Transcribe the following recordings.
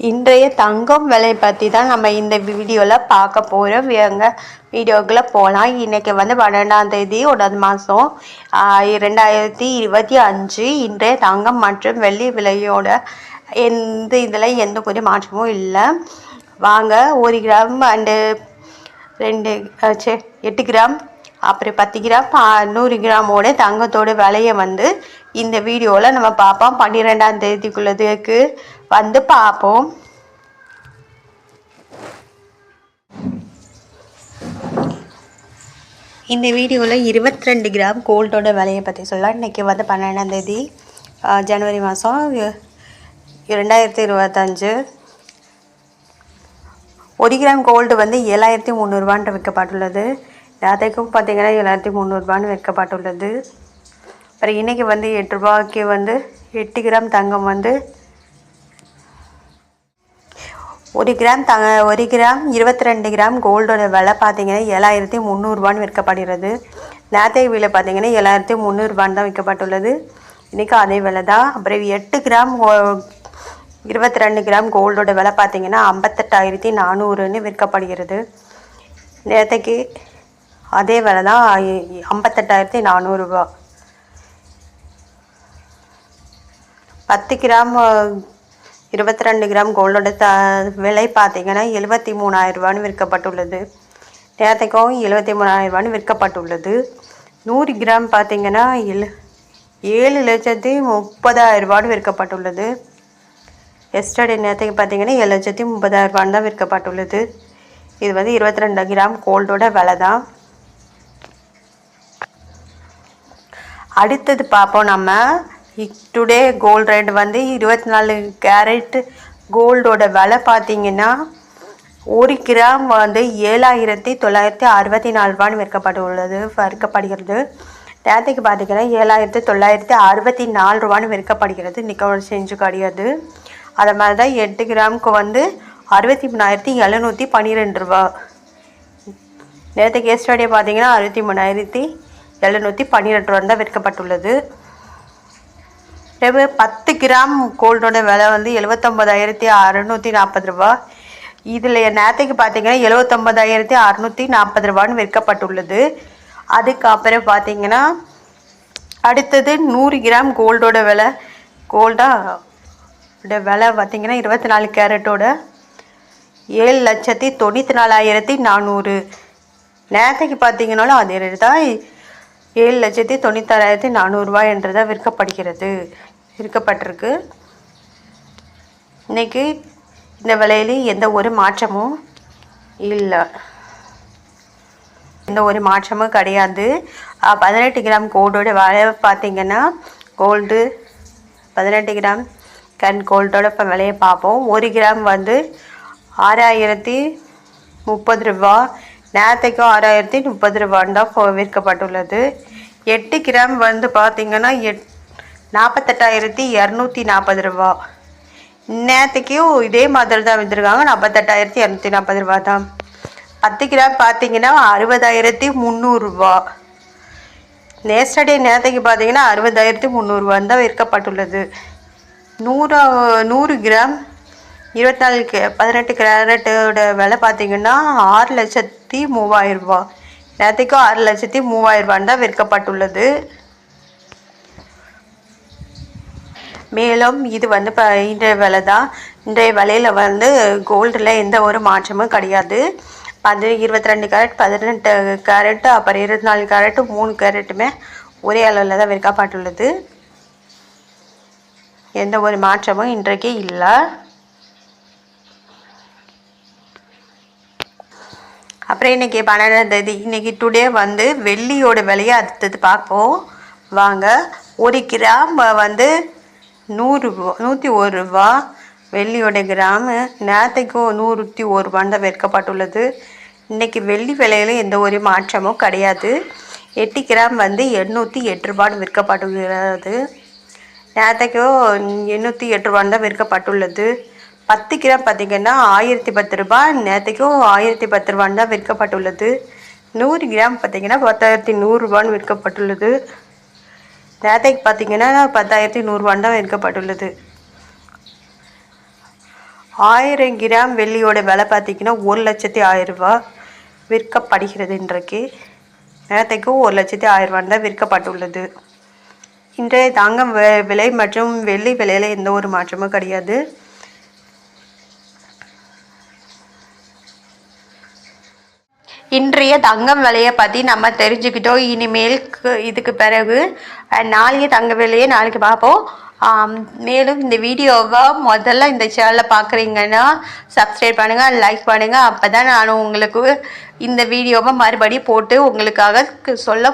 இன்றைய தங்கம் விலை பற்றி தான் நம்ம இந்த வீடியோவில் பார்க்க போகிறோம் எங்க வீடியோக்குள்ளே போகலாம் இன்றைக்கி வந்து பன்னெண்டாம் தேதி ஒன்றாவது மாதம் ரெண்டாயிரத்தி இருபத்தி அஞ்சு. இன்றைய தங்கம் மற்றும் வெள்ளி விலையோட எந்த இதில் எந்த ஒரு மாற்றமும் இல்லை. வாங்க ஒரு கிராம் அண்டு ரெண்டு சே எட்டு கிராம் அப்புறம் பத்து கிராம் பா- நூறு கிராமோட தங்கத்தோட விலையை வந்து இந்த வீடியோவில் நம்ம பார்ப்போம் பன்னிரெண்டாம் தேதிக்குள்ளதுக்கு வந்து பார்ப்போம் இந்த வீடியோவில் இருபத்தி ரெண்டு கிராம் கோல்டோட விலையை பற்றி சொல்லலாம். இன்றைக்கி வந்து பன்னெண்டாம் தேதி ஜனவரி மாதம் ரெண்டாயிரத்தி இருபத்தஞ்சு. ஒரு கிராம் கோல்டு வந்து ஏழாயிரத்தி முந்நூறுபான்ட்டு விற்கப்பட்டுள்ளது. நேற்றைக்கும் பார்த்தீங்கன்னா ஏழாயிரத்தி முந்நூறுபான்னு விற்கப்பட்டுள்ளது அப்புறம் இன்றைக்கி வந்து எட்டு ரூபாய்க்கு வந்து எட்டு கிராம் தங்கம் வந்து ஒரு கிராம் தங்க ஒரு கிராம் இருபத்தி ரெண்டு கிராம் கோல்டோட விலை பார்த்திங்கன்னா ஏழாயிரத்தி முந்நூறுபான்னு விற்கப்படுகிறது நேற்றைய விலை பார்த்தீங்கன்னா ஏழாயிரத்தி முந்நூறுபான்னு தான் விற்கப்பட்டுள்ளது இன்றைக்கும் அதே விலை தான். அப்புறம் எட்டு கிராம் இருபத்தி ரெண்டு கிராம் கோல்டோட விலை பார்த்திங்கன்னா ஐம்பத்தெட்டாயிரத்தி நானூறுன்னு விற்கப்படுகிறது. நேற்றைக்கு அதே விலை தான் ஐம்பத்தெட்டாயிரத்தி நானூறுரூவா பத்து கிராம் இருபத்தி ரெண்டு கிராம் கோல்டோட த விலை பார்த்திங்கன்னா எழுபத்தி மூணாயிரரூபான்னு விற்கப்பட்டுள்ளது. நேரத்தைக்கும் எழுபத்தி மூணாயிரரூபான்னு விற்கப்பட்டுள்ளது. நூறு கிராம் பார்த்திங்கன்னா எழு ஏழு லட்சத்தி முப்பதாயிரரூபான்னு விற்கப்பட்டுள்ளது. எஸ்டர்டே நேரத்துக்கு பார்த்தீங்கன்னா ஏழு லட்சத்தி முப்பதாயிரரூபான்னு தான் விற்கப்பட்டுள்ளது. இது வந்து இருபத்தி ரெண்டு கிராம் கோல்டோட விலை தான் அடுத்தது பார்ப்போம் நம்ம. டுடே கோல்ட் ரேட் வந்து இருபத்தி நாலு கேரட் கோல்டோட விலை பார்த்தீங்கன்னா ஒரு கிராம் வந்து ஏழாயிரத்தி தொள்ளாயிரத்தி அறுபத்தி நாலு ரூபான்னு விற்கப்பட்டுள்ளது விற்கப்படுகிறது. நேரத்துக்கு பார்த்தீங்கன்னா ஏழாயிரத்தி தொள்ளாயிரத்தி அறுபத்தி நாலு ரூபான்னு விற்கப்படுகிறது நிக்கோல் செஞ்சு கிடையாது. அதை மாதிரி தான் எட்டு கிராமுக்கு வந்து அறுபத்தி மூணாயிரத்தி எழுநூற்றி பன்னிரெண்டு ரூபா. நேற்றுக்கு எஸ்டர்டே பார்த்தீங்கன்னா அறுபத்தி மூணாயிரத்தி எழுநூற்றி பன்னிரெண்டு ரூபா தான் விற்கப்பட்டுள்ளது அதேமாதிரி பத்து கிராம் கோல்டோட விலை வந்து எழுபத்தொம்பதாயிரத்தி அறநூற்றி நாற்பது ரூபா இதில் நேற்றுக்கு பார்த்தீங்கன்னா எழுபத்தொம்பதாயிரத்தி அறநூற்றி நாற்பது ரூபான்னு விற்கப்பட்டுள்ளது அதுக்கப்புறம் பார்த்தீங்கன்னா அடுத்தது நூறு கிராம் கோல்டோட விலை கோல்டா விலை பார்த்தீங்கன்னா இருபத்தி நாலு கேரட்டோட ஏழு லட்சத்தி தொண்ணூற்றி நாலாயிரத்தி நானூறு நேற்றுக்கு பார்த்தீங்கன்னாலும் அதே ரேட்டு தான் ஏழு லட்சத்தி தொண்ணூத்தாறாயிரத்தி நானூறுரூவா என்றதாக விற்கப்படுகிறது. விற்கப்பட்டிருக்கு. இன்னைக்கு இந்த விலையில எந்த ஒரு மாற்றமும் இல்லை. எந்த ஒரு மாற்றமும் கிடையாது. பதினெட்டு கிராம் கோல்டோட விலை பார்த்திங்கன்னா கோல்டு பதினெட்டு கிராம் கன் கோல்டோட இப்போ விலையை பார்ப்போம். ஒரு கிராம் வந்து ஆறாயிரத்தி முப்பது ரூபா. நேரத்துக்கும் ஆறாயிரத்தி முப்பது ரூபான்னு தான் விற்கப்பட்டுள்ளது. எட்டு கிராம் வந்து பார்த்திங்கன்னா எட் நாற்பத்தெட்டாயிரத்தி இரநூத்தி நாற்பது ரூபா. நேற்றுக்கும் இதே மாதிரி தான் விற்றுருக்காங்க நாற்பத்தெட்டாயிரத்தி இரநூத்தி நாற்பது ரூபா தான். பத்து கிராம் பார்த்தீங்கன்னா அறுபதாயிரத்தி முந்நூறுரூவா நேஸ்டர்டே நேரத்துக்கு பார்த்தீங்கன்னா அறுபதாயிரத்தி முந்நூறுரூவான்னு தான் விற்கப்பட்டுள்ளது. நூறு நூறு கிராம் இருபத்தி நாலு கே பதினெட்டு கேரட்டோட விலை பார்த்தீங்கன்னா ஆறு லட்சத்தி மூவாயிரம் ரூபா. நேற்றுக்கும் ஆறு லட்சத்தி மூவாயிரம் தான் விற்கப்பட்டுள்ளது. மேலும் இது வந்து இப்போ இன்றைய விலை தான். இன்றைய விலையில் வந்து கோல்டில் எந்த ஒரு மாற்றமும் கிடையாது. பதி இருபத்தி ரெண்டு கேரட் பதினெட்டு கேரட்டு அப்புறம் இருபத்தி நாலு கேரட்டு மூணு கேரட்டுமே ஒரே அளவில் தான் விற்கப்பட்டுள்ளது. எந்த ஒரு மாற்றமும் இன்றைக்கு இல்லை. அப்புறம் இன்னைக்கு பன்னெண்டாம் தேதி இன்றைக்கி டுடே வந்து வெள்ளியோட விலையை அடுத்தது பார்ப்போம். வாங்க ஒரு கிராம் வந்து நூறு நூற்றி ஒரு ரூபா வெள்ளியோட கிராமு. நேரத்துக்கும் நூற்றி ஒரு ரூபான்னு தான் விற்கப்பட்டுள்ளது. இன்னைக்கு வெள்ளி விலையில எந்த ஒரு மாற்றமும் கிடையாது. எட்டு கிராம் வந்து எண்ணூற்றி எட்டு ரூபான்னு விற்கப்பட்டுள்ளது. நேரத்துக்கும் எண்ணூற்றி எட்டு ரூபான்னு தான் விற்கப்பட்டுள்ளது. பத்து கிராம் பார்த்தீங்கன்னா ஆயிரத்தி பத்து ரூபாய். நேற்றுக்கும் ஆயிரத்தி பத்து ரூபான்னு தான் விற்கப்பட்டுள்ளது. நூறு கிராம் பார்த்தீங்கன்னா பத்தாயிரத்தி நூறுரூபான்னு விற்கப்பட்டுள்ளது. நேற்றுக்கு பார்த்தீங்கன்னா பத்தாயிரத்தி நூறுரூவான்னு தான் விற்கப்பட்டுள்ளது. ஆயிரம் கிராம் வெள்ளியோட விலை பார்த்தீங்கன்னா ஒரு லட்சத்தி ஆயிரரூபா விற்கப்படுகிறது இன்றைக்கு. நேரத்துக்கும் ஒரு லட்சத்தி ஆயிரம் தான் விற்கப்பட்டுள்ளது. இன்றைய தங்கம் விலை மற்றும் வெள்ளி விலையில் எந்த ஒரு மாற்றமும் கிடையாது. இன்றைய தங்கம் விலையை பற்றி நம்ம தெரிஞ்சுக்கிட்டோம். இனிமேல் இதுக்கு பிறகு நாளைக்கு தங்க விலையை நாளைக்கு பார்ப்போம். மேலும் இந்த வீடியோவை முதல்ல இந்த சேனலை பார்க்குறீங்கன்னா சப்ஸ்கிரைப் பண்ணுங்கள் லைக் பண்ணுங்கள் அப்போ தான் நான் உங்களுக்கு இந்த வீடியோவை மறுபடியும் போட்டு உங்களுக்காக சொல்ல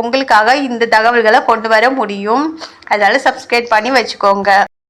உங்களுக்காக இந்த தகவல்களை கொண்டு வர முடியும். அதனால் சப்ஸ்கிரைப் பண்ணி வச்சுக்கோங்க.